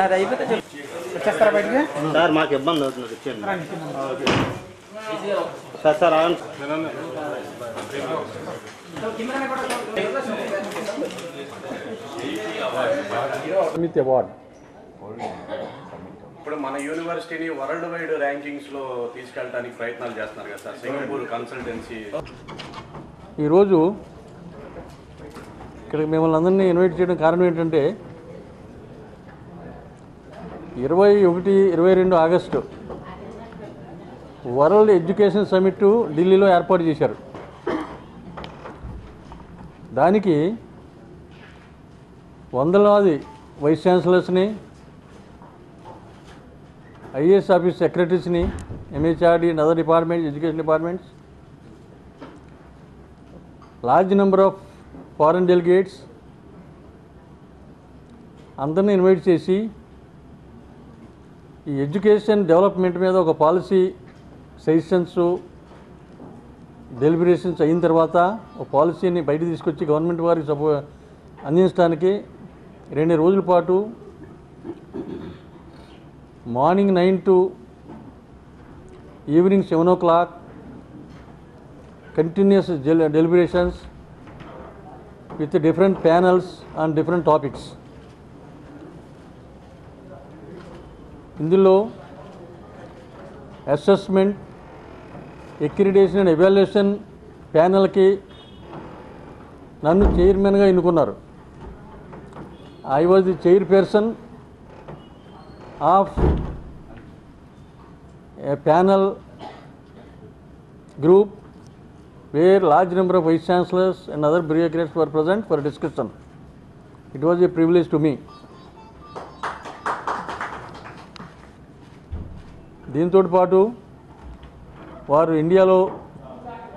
నాది అయిపోతే చెప్పు. వచ్చేస్తారా బయటికి? సార్ మాకు ఇబ్బంది అవుతుంది సార్ సార్ సమితి అవార్డ్. ఇప్పుడు మన యూనివర్సిటీని వరల్డ్ వైడ్ ర్యాంకింగ్స్లో తీసుకెళ్ళడానికి ప్రయత్నాలు చేస్తున్నారు కదా సార్? Singapore consultancy. ఈరోజు ఇక్కడికి మిమ్మల్ని అందరినీ ఇన్వైట్ చేయడం కారణం ఏంటంటే ఇరవై ఒకటి ఇరవై రెండు ఆగస్టు వరల్డ్ ఎడ్యుకేషన్ సమిట్ ఢిల్లీలో ఏర్పాటు చేశారు. దానికి వందలాది వైస్ ఛాన్సలర్స్ని IAS office సెక్రటరీస్ని MHRD and other departments education departments large number of foreign delegates అందరిని ఇన్వైట్ చేసి ఈ ఎడ్యుకేషన్ డెవలప్మెంట్ మీద ఒక పాలసీ సజెషన్స్ డెలిబరేషన్స్ అయిన తర్వాత ఒక పాలసీని బయట తీసుకొచ్చి గవర్నమెంట్ వారికి సపో అందించడానికి రెండు రోజుల పాటు morning nine to evening seven o'clock continuous deliberations with different panels and different topics. ఇందులో అసెస్మెంట్ ఎక్రిడేషన్ అండ్ ఎవాల్యుయేషన్ ప్యానెల్కి నన్ను చైర్మన్గా ఎన్నుకున్నారు. I was the chairperson of a panel group where large number of vice chancellors and other bureaucrats were present for discussion it was a privilege to me దీంతో పాటు వారు ఇండియాలో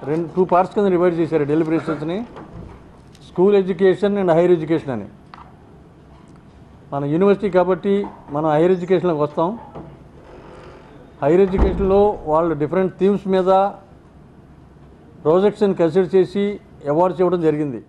రెండు two parts కింద డివైడ్ చేశారు డెలిబరేషన్స్ని school education and higher education అని. మన university కాబట్టి మనం హైయర్ ఎడ్యుకేషన్లోకి వస్తాం. హైయర్ ఎడ్యుకేషన్లో వాళ్ళు డిఫరెంట్ థీమ్స్ మీద ప్రాజెక్ట్స్ని కన్సిడర్ చేసి అవార్డ్స్ ఇవ్వడం జరిగింది.